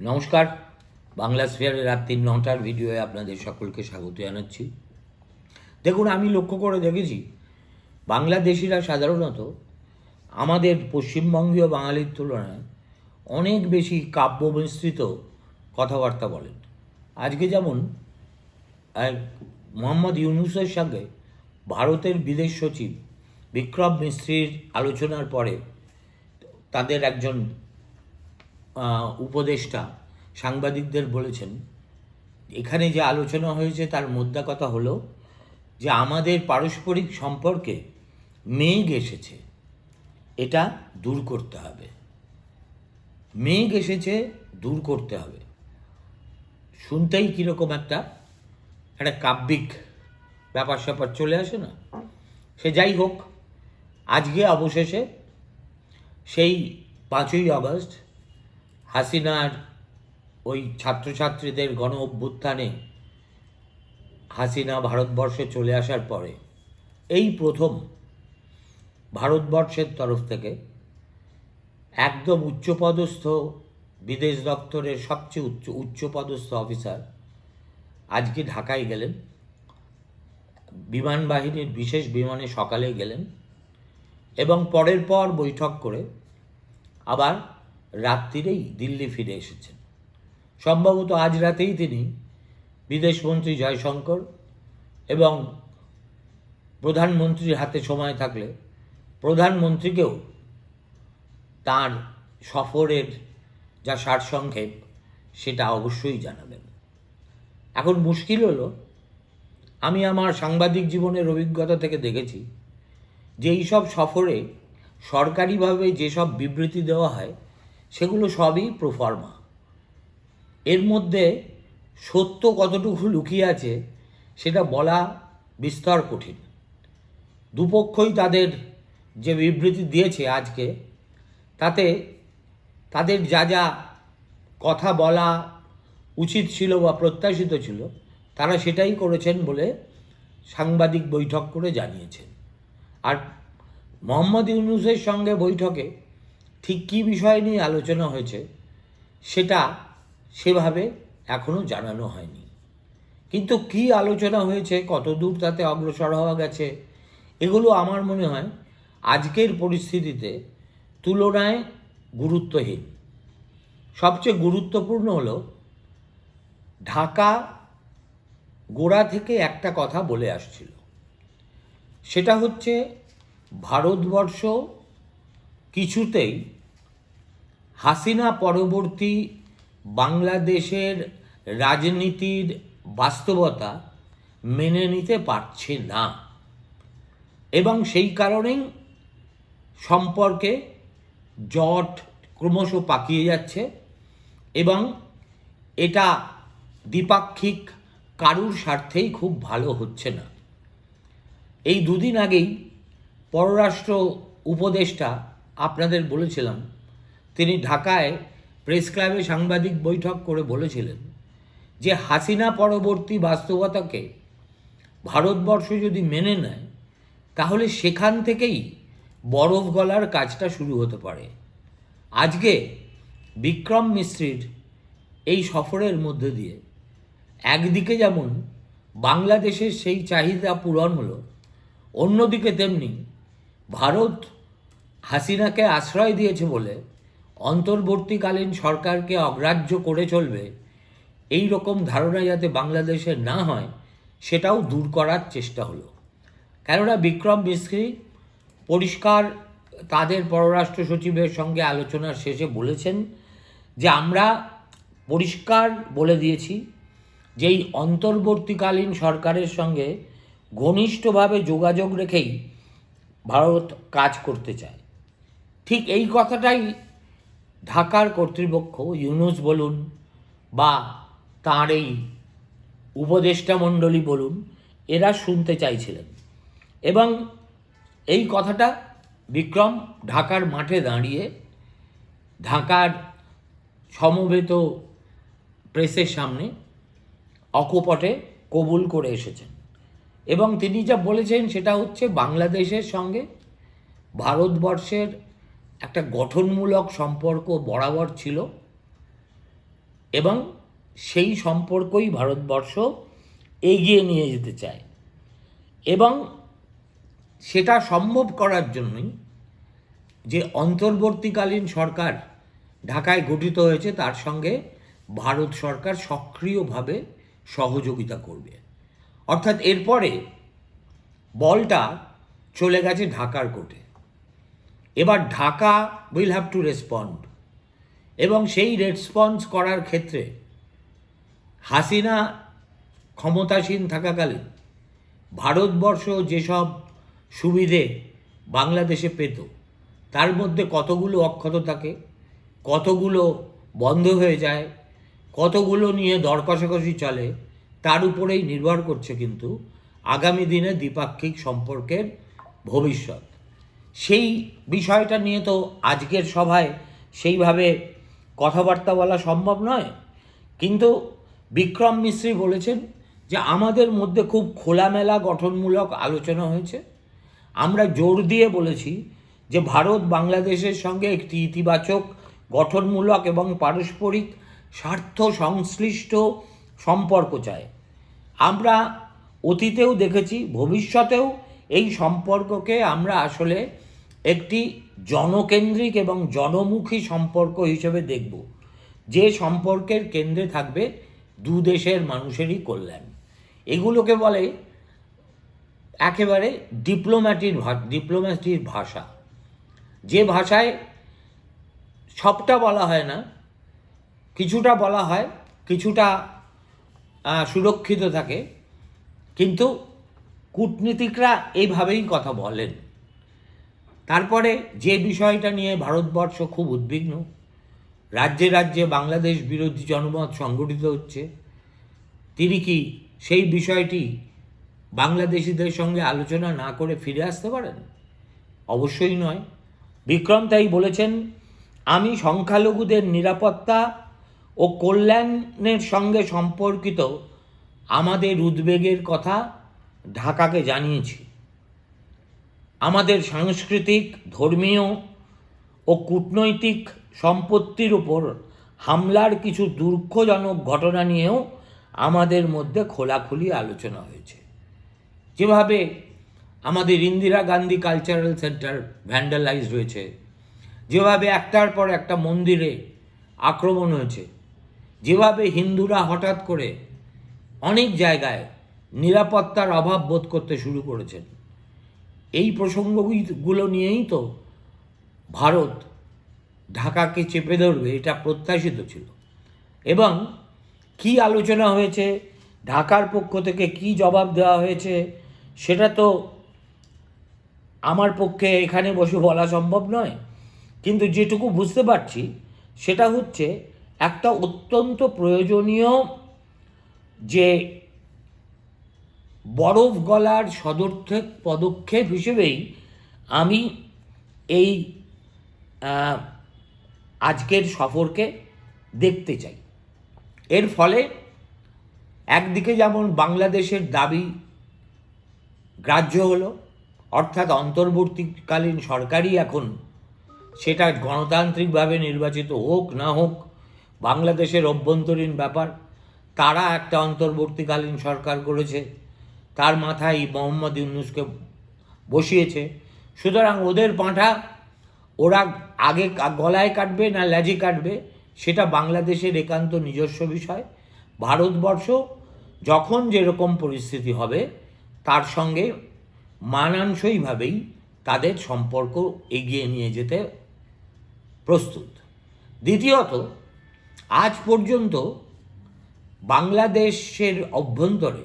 নমস্কার। বাংলা স্ফিয়ারের রাত তিন নটার ভিডিওয়ে আপনাদের সকলকে স্বাগত জানাচ্ছি। দেখুন, আমি লক্ষ্য করে দেখেছি, বাংলাদেশিরা সাধারণত আমাদের পশ্চিমবঙ্গীয় বাঙালির তুলনায় অনেক বেশি কাব্য মিশ্রিত কথাবার্তা বলেন। আজকে যেমন মোহাম্মদ ইউনুসের সঙ্গে ভারতের বিদেশ সচিব বিক্রম মিস্ত্রির আলোচনার পরে তাদের একজন উপদেষ্টা সাংবাদিকদের বলেছেন, এখানে যে আলোচনা হয়েছে তার মোদ্দা কথা হলো যে আমাদের পারস্পরিক সম্পর্কে মেঘ এসেছে, এটা দূর করতে হবে। মেঘ এসেছে, দূর করতে হবে। শুনতেই কীরকম একটা একটা কাব্যিক ব্যাপার স্যাপার চলে আসে না? সে যাই হোক, আজকে অবশেষে সেই পাঁচই আগস্ট হাসিনার ওই ছাত্রছাত্রীদের গণ অভ্যুত্থানে হাসিনা ভারতবর্ষে চলে আসার পরে, এই প্রথম ভারতবর্ষের তরফ থেকে একদম উচ্চপদস্থ বিদেশ দপ্তরের সবচেয়ে উচ্চ, উচ্চপদস্থ অফিসার আজকে ঢাকায় গেলেন। বিমান বাহিনীর বিশেষ বিমানে সকালে গেলেন এবং পরের পর বৈঠক করে আবার রাত্রিরেই দিল্লি ফিরে এসেছেন। সম্ভবত আজ রাতেই তিনি বিদেশমন্ত্রী জয়শঙ্কর এবং প্রধানমন্ত্রীর হাতে সময় থাকলে প্রধানমন্ত্রীকেও তার সফরের যা সারসংক্ষেপ সেটা অবশ্যই জানাবেন। এখন মুশকিল হলো, আমি আমার সাংবাদিক জীবনের অভিজ্ঞতা থেকে দেখেছি যে এইসব সফরে সরকারিভাবে যেসব বিবৃতি দেওয়া হয় সেগুলো সবই প্রফর্মা এর মধ্যে সত্য কতটুকু লুকিয়ে আছে, সেটা বলা বিস্তর কঠিন। দুপক্ষই তাদের যে বিবৃতি দিয়েছে আজকে, তাতে তাদের যা যা কথা বলা উচিত ছিল বা প্রত্যাশিত ছিল, তারা সেটাই করেছেন বলে সাংবাদিক বৈঠক করে জানিয়েছেন। আর মোহাম্মদ ইউনুসের সঙ্গে বৈঠকে ঠিক কী বিষয় নিয়ে আলোচনা হয়েছে, সেটা সেভাবে এখনও জানানো হয়নি। কিন্তু কি আলোচনা হয়েছে কত দূর তাতে অগ্রসর হওয়া গেছে, এগুলো আমার মনে হয় আজকের পরিস্থিতিতে তুলনায় গুরুত্বহীন। সবচেয়ে গুরুত্বপূর্ণ হলো, ঢাকা গোড়া থেকে একটা কথা বলে আসছিল। সেটা হচ্ছে ভারতবর্ষ কিছুতেই হাসিনা পরবর্তী বাংলাদেশের রাজনীতির বাস্তবতা মেনে নিতে পারছে না। এবং সেই কারণেই সম্পর্কে জট ক্রমশ পাকিয়ে যাচ্ছে এবং এটা দ্বিপাক্ষিক কারুর স্বার্থেই খুব ভালো হচ্ছে না। এই দুদিন আগেই পররাষ্ট্র উপদেষ্টা আপনাদের বলেছিলাম, তিনি ঢাকায় প্রেস ক্লাবে সাংবাদিক বৈঠক করে বলেছিলেন যে হাসিনা পরবর্তী বাস্তবতাকে ভারতবর্ষ যদি মেনে নেয়, তাহলে সেখান থেকেই বরফ গলার কাজটা শুরু হতে পারে। আজকে বিক্রম মিশ্রির এই সফরের মধ্য দিয়ে একদিকে যেমন বাংলাদেশের সেই চাহিদা পূরণ হলো, অন্যদিকে তেমনি ভারত হাসিনাকে আশ্রয় দিয়েছে বলে অন্তর্বর্তীকালীন সরকারকে অগ্রাহ্য করে চলবে এই রকম ধারণা যাতে বাংলাদেশে না হয়, সেটাও দূর করার চেষ্টা হলো। কেননা বিক্রম মিস্ত্রি পরিষ্কার তাদের পররাষ্ট্র সচিবের সঙ্গে আলোচনার শেষে বলেছেন যে আমরা পরিষ্কার বলে দিয়েছি যে এই অন্তর্বর্তীকালীন সরকারের সঙ্গে ঘনিষ্ঠভাবে যোগাযোগ রেখেই ভারত কাজ করতে চায়। ঠিক এই কথাটাই ঢাকার কর্তৃপক্ষ ইউনুস বলুন বা তাঁর এই উপদেষ্টা মণ্ডলী বলুন, এরা শুনতে চাইছিলেন। এবং এই কথাটা বিক্রম ঢাকার মাঠে দাঁড়িয়ে ঢাকার সমবেত প্রেসের সামনে অকপটে কবুল করে এসেছেন। এবং তিনি যা বলেছেন সেটা হচ্ছে বাংলাদেশের সঙ্গে ভারতবর্ষের একটা গঠনমূলক সম্পর্ক বরাবর ছিল এবং সেই সম্পর্কই ভারতবর্ষ এগিয়ে নিয়ে যেতে চায়। এবং সেটা সম্ভব করার জন্যই যে অন্তর্বর্তীকালীন সরকার ঢাকায় গঠিত হয়েছে, তার সঙ্গে ভারত সরকার সক্রিয়ভাবে সহযোগিতা করবে। অর্থাৎ এরপরে বলটা চলে গেছে ঢাকার কোর্টে। এবার Dhaka will have to respond এবং সেই রেসপন্স করার ক্ষেত্রে হাসিনা ক্ষমতাসীন থাকাকালীন ভারতবর্ষ যেসব সুবিধে বাংলাদেশে পেত, তার মধ্যে কতগুলো অক্ষত থাকে, কতগুলো বন্ধ হয়ে যায়, কতগুলো নিয়ে দর কষাকষি চলে, তার উপরেই নির্ভর করছে কিন্তু আগামী দিনে দ্বিপাক্ষিক সম্পর্কের ভবিষ্যৎ। সেই বিষয়টা নিয়ে তো আজকের সভায় সেইভাবে কথাবার্তা বলা সম্ভব নয়। কিন্তু বিক্রম মিশ্রী বলেছেন যে আমাদের মধ্যে খুব খোলামেলা, গঠনমূলক আলোচনা হয়েছে। আমরা জোর দিয়ে বলেছি যে ভারত বাংলাদেশের সঙ্গে একটি ইতিবাচক, গঠনমূলক এবং পারস্পরিক স্বার্থ সংশ্লিষ্ট সম্পর্ক চায় আমরা অতীতেও দেখেছি, ভবিষ্যতেও এই সম্পর্ককে আমরা আসলে একটি জনকেন্দ্রিক এবং জনমুখী সম্পর্ক হিসেবে দেখব। যে সম্পর্কের কেন্দ্রে থাকবে দু দেশের মানুষেরই কল্যাণ। এগুলোকে বলে একেবারে ডিপ্লোম্যাটির ডিপ্লোম্যাটির ভাষা। যে ভাষায় সবটা বলা হয় না, কিছুটা বলা হয়, কিছুটা সুরক্ষিত থাকে, কিন্তু কূটনীতিকরা এইভাবেই কথা বলেন। তারপরে যে বিষয়টা নিয়ে ভারতবর্ষ খুব উদ্বিগ্ন, রাজ্যে রাজ্যে বাংলাদেশ বিরোধী জনমত সংগঠিত হচ্ছে, তিনি কি সেই বিষয়টি বাংলাদেশিদের সঙ্গে আলোচনা না করে ফিরে আসতে পারেন? অবশ্যই নয়। বিক্রম তাই বলেছেন, আমি সংখ্যালঘুদের নিরাপত্তা ও কল্যাণের সঙ্গে সম্পর্কিত আমাদের উদ্বেগের কথা ঢাকাকে জানিয়েছি। আমাদের সাংস্কৃতিক, ধর্মীয় ও কূটনৈতিক সম্পত্তির উপর হামলার কিছু দুঃখজনক ঘটনা নিয়েও আমাদের মধ্যে খোলাখুলি আলোচনা হয়েছে। যেভাবে আমাদের Indira Gandhi cultural centre vandalise হয়েছে, যেভাবে একটার পর একটা মন্দিরে আক্রমণ হয়েছে, যেভাবে হিন্দুরা হঠাৎ করে অনেক জায়গায় নিরাপত্তার অভাব বোধ করতে শুরু করেছেন। এই প্রসঙ্গগুলো নিয়েই তো ভারত ঢাকাকে চেপে ধরবে, এটা প্রত্যাশিত ছিল। এবং কি আলোচনা হয়েছে, ঢাকার পক্ষ থেকে কি জবাব দেওয়া হয়েছে, সেটা তো আমার পক্ষে এখানে বসে বলা সম্ভব নয়। কিন্তু যেটুকু বুঝতে পারছি, সেটা হচ্ছে একটা অত্যন্ত প্রয়োজনীয় যে বরফ গলার সদর্থক পদক্ষেপ হিসেবেই আমি এই আজকের সফরকে দেখতে চাই। এর ফলে একদিকে যেমন বাংলাদেশের দাবি গ্রাহ্য হলো, অর্থাৎ অন্তর্বর্তীকালীন সরকারই এখন সেটা গণতান্ত্রিকভাবে নির্বাচিত হোক না হোক, বাংলাদেশের অভ্যন্তরীণ ব্যাপার, তারা একটা অন্তর্বর্তীকালীন সরকার করেছে তার মাথায় মোহাম্মদ ইউনুসকে বসিয়েছে। সুতরাং ওদের পাঁঠা ওরা আগে গলায় কাটবে না ল্যাজে কাটবে, সেটা বাংলাদেশের একান্ত নিজস্ব বিষয়। ভারতবর্ষ যখন যেরকম পরিস্থিতি হবে, তার সঙ্গে মানানসইভাবেই তাদের সম্পর্ক এগিয়ে নিয়ে যেতে প্রস্তুত। দ্বিতীয়ত, আজ পর্যন্ত বাংলাদেশের অভ্যন্তরে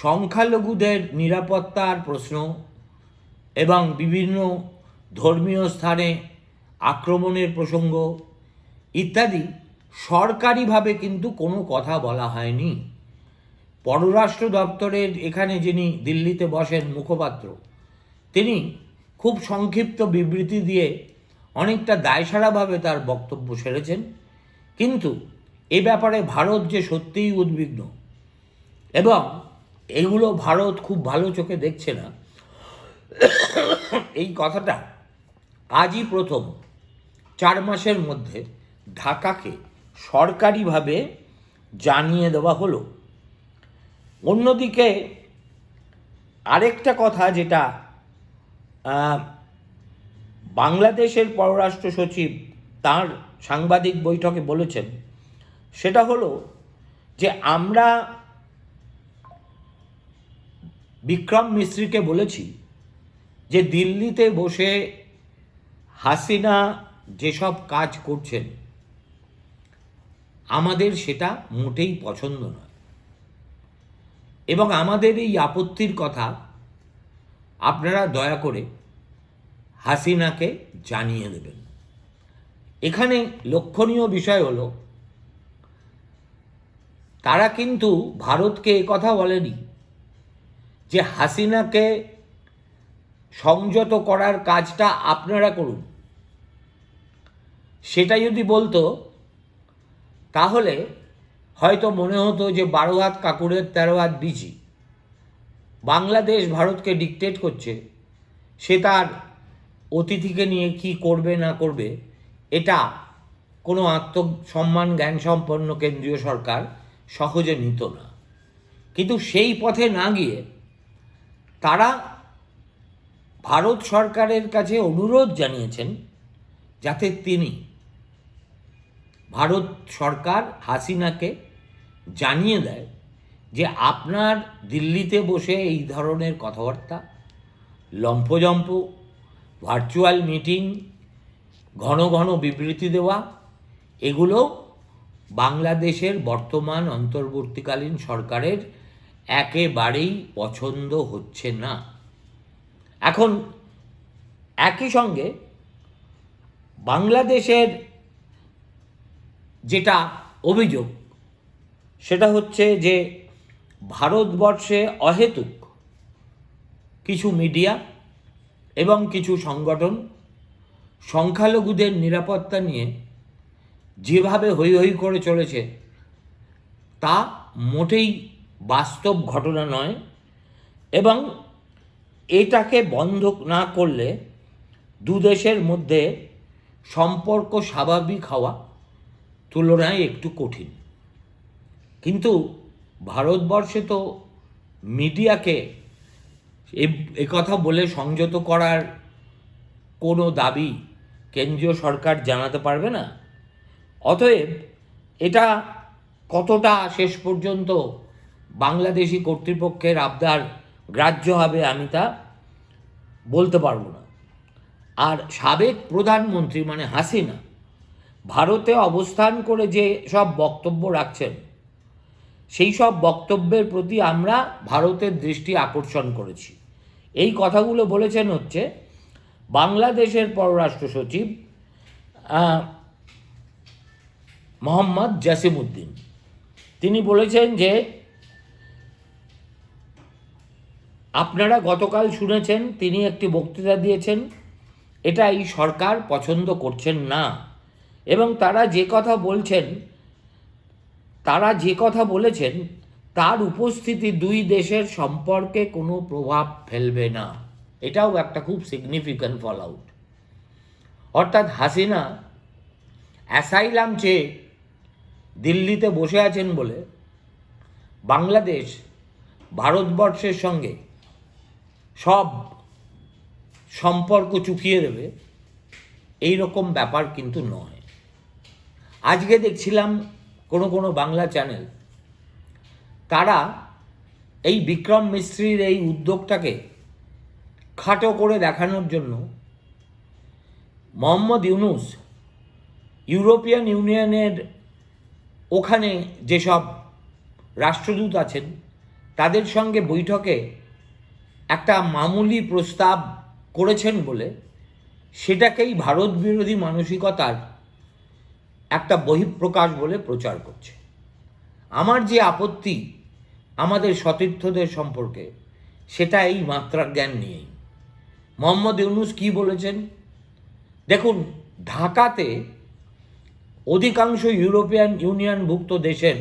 সংখ্যালঘুদের নিরাপত্তার প্রশ্ন এবং বিভিন্ন ধর্মীয় স্থানে আক্রমণের প্রসঙ্গ ইত্যাদি সরকারিভাবে কিন্তু কোনো কথা বলা হয়নি। পররাষ্ট্র দপ্তরের এখানে যিনি দিল্লিতে বসেন মুখপাত্র, তিনি খুব সংক্ষিপ্ত বিবৃতি দিয়ে অনেকটা দায়সারাভাবে তার বক্তব্য সেরেছেন। কিন্তু এ ব্যাপারে ভারত যে সত্যিই উদ্বিগ্ন এবং এগুলো ভারত খুব ভালো চোখে দেখছে না। এই কথাটা আজই প্রথম। চার মাসের মধ্যে ঢাকাকে সরকারিভাবে জানিয়ে দেওয়া হলো। অন্যদিকে আরেকটা কথা যেটা বাংলাদেশের পররাষ্ট্র সচিব তার সাংবাদিক বৈঠকে বলেছেন, সেটা হলো যে আমরা বিক্রম মিস্ত্রিকে বলেছি যে দিল্লিতে বসে হাসিনা যেসব কাজ করছেন, আমাদের সেটা মোটেই পছন্দ নয়। এবং আমাদের এই আপত্তির কথা আপনারা দয়া করে হাসিনাকে জানিয়ে দেবেন। এখানে লক্ষণীয় বিষয় হলো, তারা কিন্তু ভারতকে কথা বলেনি। যে হাসিনাকে সংযত করার কাজটা আপনারা করুন। সেটা যদি বলতো, তাহলে হয়তো মনে হতো যে বারো হাত কাকুরের, তেরো হাত বিজি। বাংলাদেশ ভারতকে ডিকটেট করছে, সে তার অতিথিকে নিয়ে কি করবে, না করবে, এটা কোনো আত্মসম্মান জ্ঞান সম্পন্ন কেন্দ্রীয় সরকার সহজে নিত না। কিন্তু সেই পথে না গিয়ে তারা ভারত সরকারের কাছে অনুরোধ জানিয়েছেন যাতে তিনি ভারত সরকার হাসিনাকে জানিয়ে দেয় যে আপনার দিল্লিতে বসে এই ধরনের কথাবার্তা লম্ফজম্প ভার্চুয়াল মিটিং, ঘন ঘন বিবৃতি দেওয়া, এগুলো বাংলাদেশের বর্তমান অন্তর্বর্তীকালীন সরকারের একেবারেই পছন্দ হচ্ছে না। এখন একই সঙ্গে বাংলাদেশের যেটা অভিযোগ, সেটা হচ্ছে যে ভারতবর্ষে অহেতুক কিছু মিডিয়া এবং কিছু সংগঠন সংখ্যালঘুদের নিরাপত্তা নিয়ে যেভাবে হৈ হৈ করে চলেছে, তা মোটেই বাস্তব ঘটনা নয় এবং এটাকে বন্ধ না করলে দু দেশের মধ্যে সম্পর্ক স্বাভাবিক হওয়া তুলনায় একটু কঠিন। কিন্তু ভারতবর্ষে তো মিডিয়াকে কথা বলে সংযত করার কোনো দাবি কেন্দ্রীয় সরকার জানাতে পারবে না। অতএব এটা কতটা শেষ পর্যন্ত বাংলাদেশি কর্তৃপক্ষের আবদার গ্রাহ্য হবে আমি তা বলতে পারব না। আর সাবেক প্রধানমন্ত্রী মানে হাসিনা ভারতে অবস্থান করে যে সব বক্তব্য রাখছেন, সেই সব বক্তব্যের প্রতি আমরা ভারতের দৃষ্টি আকর্ষণ করেছি। এই কথাগুলো বলেছেন হচ্ছে বাংলাদেশের পররাষ্ট্র সচিব মোহাম্মদ জাসিমউদ্দিন। তিনি বলেছেন যে আপনারা গতকাল শুনেছেন, তিনি একটি বক্তৃতা দিয়েছেন এটা এই সরকার পছন্দ করছেন না। এবং তারা যে কথা বলছেন, তারা যে কথা বলেছেন, তার উপস্থিতি দুই দেশের সম্পর্কে কোনো প্রভাব ফেলবে না। এটাও একটা খুব সিগনিফিক্যান্ট ফল আউট অর্থাৎ হাসিনা অ্যাসাইলাম চেয়ে দিল্লিতে বসে আছেন বলে বাংলাদেশ, ভারতবর্ষের সঙ্গে সব সম্পর্ক চুকিয়ে দেবে, এই রকম ব্যাপার কিন্তু নয়। আজকে দেখছিলাম কোনো কোনো বাংলা চ্যানেল তারা এই বিক্রম মিস্ত্রির এই উদ্যোগটাকে খাটো করে দেখানোর জন্য মোহাম্মদ ইউনুস ইউরোপিয়ান ইউনিয়নের ওখানে যেসব রাষ্ট্রদূত আছেন, তাদের সঙ্গে বৈঠকে একটা মামুলি প্রস্তাব করেছেন বলে সেটাকেই ভারত বিরোধী মানসিকতার একটা বহিঃপ্রকাশ বলে প্রচার করছে। আমার যে আপত্তি আমাদের সতীর্থদের সম্পর্কে, সেটা এই মাত্রা জ্ঞান নিয়েই। মোহাম্মদ ইউনুস কি বলেছেন? দেখুন, ঢাকাতে অধিকাংশ ইউরোপিয়ান ইউনিয়নভুক্ত দেশের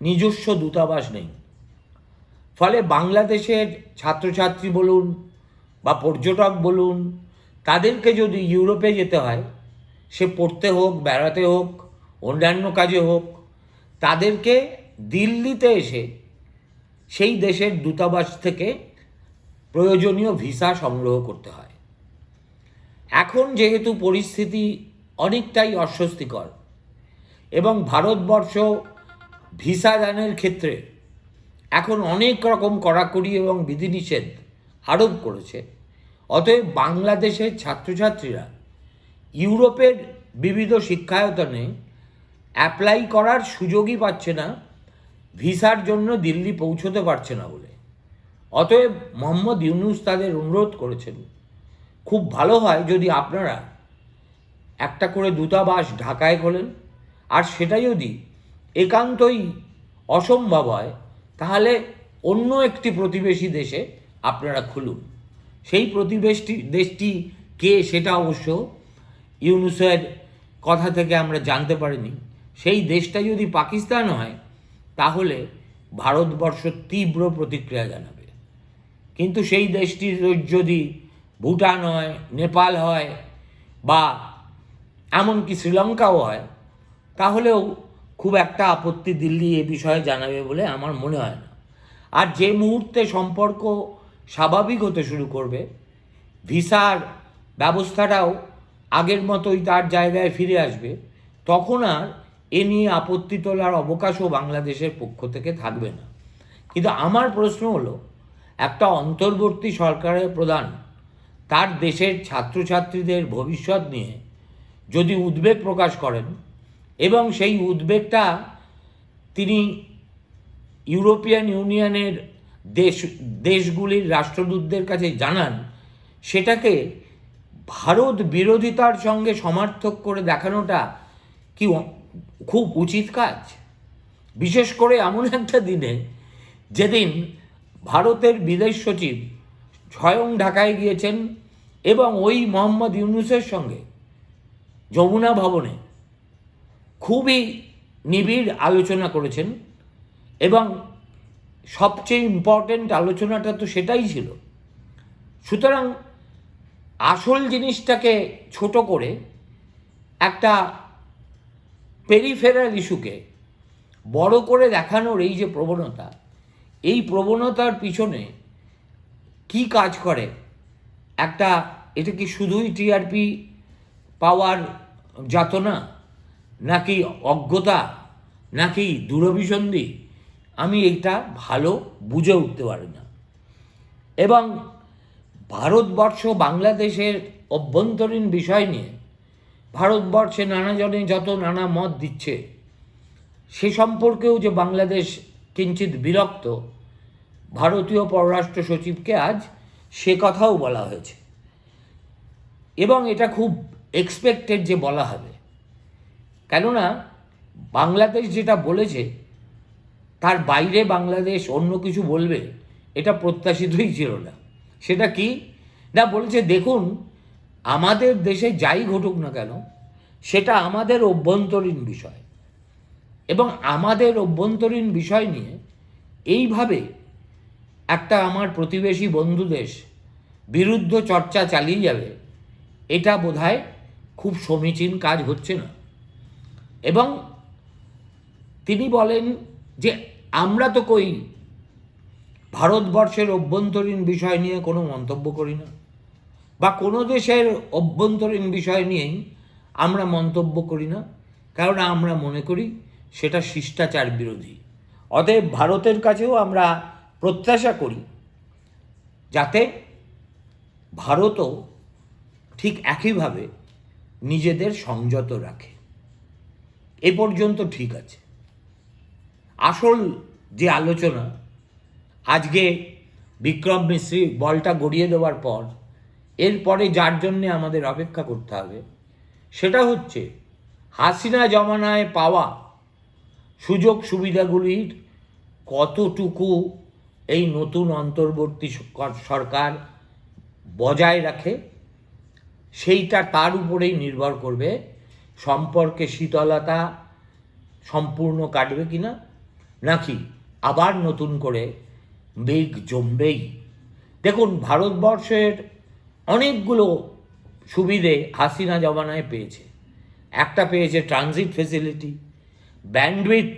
নিজস্ব দূতাবাস নেই। ফলে বাংলাদেশের ছাত্রছাত্রী বলুন বা পর্যটক বলুন, তাদেরকে যদি ইউরোপে যেতে হয়, সে পড়তে হোক, বেড়াতে হোক, অন্যান্য কাজে হোক, তাদেরকে দিল্লিতে এসে সেই দেশের দূতাবাস থেকে প্রয়োজনীয় ভিসা সংগ্রহ করতে হয়। এখন যেহেতু পরিস্থিতি অনেকটাই অস্বস্তিকর এবং ভারতবর্ষ ভিসা দানের ক্ষেত্রে এখন অনেক রকম কড়াকড়ি এবং বিধিনিষেধ আরোপ করেছে। অতএব বাংলাদেশের ছাত্রছাত্রীরা ইউরোপের বিবিধ শিক্ষায়তনে অ্যাপ্লাই করার সুযোগই পাচ্ছে না, ভিসার জন্য দিল্লি পৌঁছতে পারছে না বলে। অতএব মোহাম্মদ ইউনুস তাদের অনুরোধ করেছেন, খুব ভালো হয় যদি আপনারা একটা করে দূতাবাস ঢাকায় খোলেন, আর সেটা যদি একান্তই অসম্ভব হয় তাহলে অন্য একটি প্রতিবেশী দেশে আপনারা খুলুন। সেই প্রতিবেশী দেশটি কে সেটা অবশ্য ইউনুসের কথা থেকে আমরা জানতে পারিনি। সেই দেশটা যদি পাকিস্তান হয়, তাহলে ভারতবর্ষ তীব্র প্রতিক্রিয়া জানাবে। কিন্তু সেই দেশটির যদি ভুটান হয়, নেপাল হয়, বা এমনকি শ্রীলঙ্কাও হয়, তাহলেও খুব একটা আপত্তি দিল্লি এ বিষয়ে জানাবে বলে আমার মনে হয় না। আর যে মুহূর্তে সম্পর্ক স্বাভাবিক হতে শুরু করবে, ভিসার ব্যবস্থাটাও আগের মতোই তার জায়গায় ফিরে আসবে, তখন আর এ নিয়ে আপত্তি তোলার অবকাশও বাংলাদেশের পক্ষ থেকে থাকবে না। কিন্তু আমার প্রশ্ন হলো, একটা অন্তর্বর্তী সরকারের প্রধান তার দেশের ছাত্রছাত্রীদের ভবিষ্যৎ নিয়ে যদি উদ্বেগ প্রকাশ করেন এবং সেই উদ্বেগটা তিনি ইউরোপিয়ান ইউনিয়নের দেশ, দেশগুলির রাষ্ট্রদূতদের কাছে জানান, সেটাকে ভারত বিরোধিতার সঙ্গে সমার্থক করে দেখানোটা কি খুব উচিত কাজ? বিশেষ করে এমন একটা দিনে যেদিন ভারতের বিদেশ সচিব স্বয়ং ঢাকায় গিয়েছেন এবং ওই মোহাম্মদ ইউনুসের সঙ্গে যমুনা ভবনে খুবই নিবিড় আলোচনা করেছেন এবং সবচেয়ে ইম্পর্ট্যান্ট আলোচনাটা তো সেটাই ছিল। সুতরাং আসল জিনিসটাকে ছোট করে একটা পেরিফেরাল ইস্যুকে বড় করে দেখানোর এই যে প্রবণতা, এই প্রবণতার পিছনে কি কাজ করে? একটা, এটা কি শুধুই টিআরপি পাওয়ার যাতনা নাকি অজ্ঞতা, নাকি দূরভিসন্ধি? আমি এটা ভালো বুঝে উঠতে পারি না। এবং ভারতবর্ষ বাংলাদেশের অভ্যন্তরীণ বিষয় নিয়ে, ভারতবর্ষে নানাজনে যত নানা মত দিচ্ছে, সে সম্পর্কেও যে বাংলাদেশ কিঞ্চিত বিরক্ত, ভারতীয় পররাষ্ট্র সচিবকে আজ সে কথাও বলা হয়েছে। এবং এটা খুব এক্সপেক্টেড যে বলা হবে। কেননা বাংলাদেশ যেটা বলেছে, তার বাইরে বাংলাদেশ অন্য কিছু বলবে, এটা প্রত্যাশিতই ছিল না। সেটা কি? না, বলেছে দেখুন, আমাদের দেশে যাই ঘটুক না কেন, সেটা আমাদের অভ্যন্তরীণ বিষয়। এবং আমাদের অভ্যন্তরীণ বিষয় নিয়ে এইভাবে একটা আমার প্রতিবেশী বন্ধু দেশ বিরুদ্ধ চর্চা চালিয়ে যাবে, এটা বোধহয় খুব সমীচীন কাজ হচ্ছে না। এবং তিনি বলেন যে, আমরা তো কই, ভারতবর্ষের অভ্যন্তরীণ বিষয় নিয়ে কোনো মন্তব্য করি না। বা কোনো দেশের অভ্যন্তরীণ বিষয় নিয়েই আমরা মন্তব্য করি না। কারণ আমরা মনে করি সেটা শিষ্টাচার বিরোধী। অতএব ভারতের কাছেও আমরা প্রত্যাশা করি যাতে ভারতও ঠিক একইভাবে নিজেদের সংযত রাখে। এ পর্যন্ত ঠিক আছে। আসল যে আলোচনা, আজকে বিক্রম মিশ্রি বলটা গড়িয়ে দেওয়ার পর এরপরে যার জন্যে আমাদের অপেক্ষা করতে হবে, সেটা হচ্ছে হাসিনা জমানায় পাওয়া সুযোগ সুবিধাগুলির কতটুকু এই নতুন অন্তর্বর্তী সরকার- বজায় রাখে, সেইটা তার উপরেই নির্ভর করবে সম্পর্কে শীতলতা সম্পূর্ণ কাটবে কি না নাকি আবার নতুন করে বেগ জমবেই? দেখুন, ভারতবর্ষের অনেকগুলো সুবিধে হাসিনা জমানায় পেয়েছে। একটা পেয়েছে transit facility bandwidth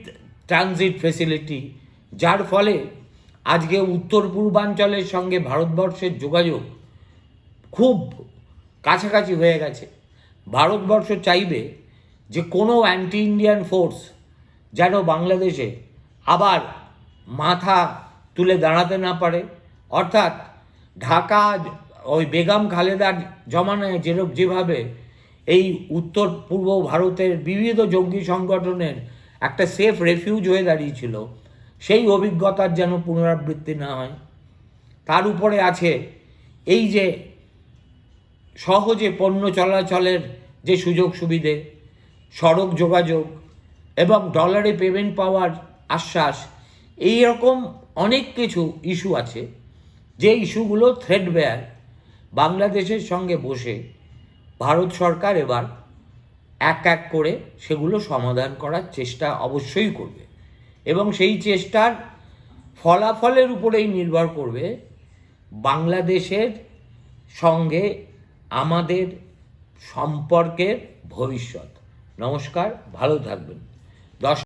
transit facility যার ফলে আজকে উত্তর পূর্বাঞ্চলের সঙ্গে ভারতবর্ষের যোগাযোগ খুব কাছাকাছি হয়ে গেছে। ভারতবর্ষ চাইবে যে কোনো অ্যান্টি ইন্ডিয়ান ফোর্স যেন বাংলাদেশে আবার মাথা তুলে দাঁড়াতে না পারে। অর্থাৎ ঢাকা, ওই বেগম খালেদার জমানায় যেরকম যেভাবে এই উত্তর পূর্ব ভারতের বিবিধ জঙ্গি সংগঠনের একটা সেফ রেফিউজ হয়ে দাঁড়িয়েছিল, সেই অভিজ্ঞতার যেন পুনরাবৃত্তি না হয়। তার উপরে আছে এই যে সহজে পণ্য চলাচলের যে সুযোগ সুবিধে, সড়ক যোগাযোগ এবং ডলারে পেমেন্ট পাওয়ার আশ্বাস এই রকম অনেক কিছু ইস্যু আছে। যে ইস্যুগুলো থ্রেড বেয়ার বাংলাদেশের সঙ্গে বসে ভারত সরকার এবার এক এক করে সেগুলো সমাধান করার চেষ্টা অবশ্যই করবে এবং সেই চেষ্টার ফলাফলের উপরেই নির্ভর করবে বাংলাদেশের সঙ্গে আমাদের সম্পর্কের ভবিষ্যৎ। নমস্কার ভালো থাকবেন। দশ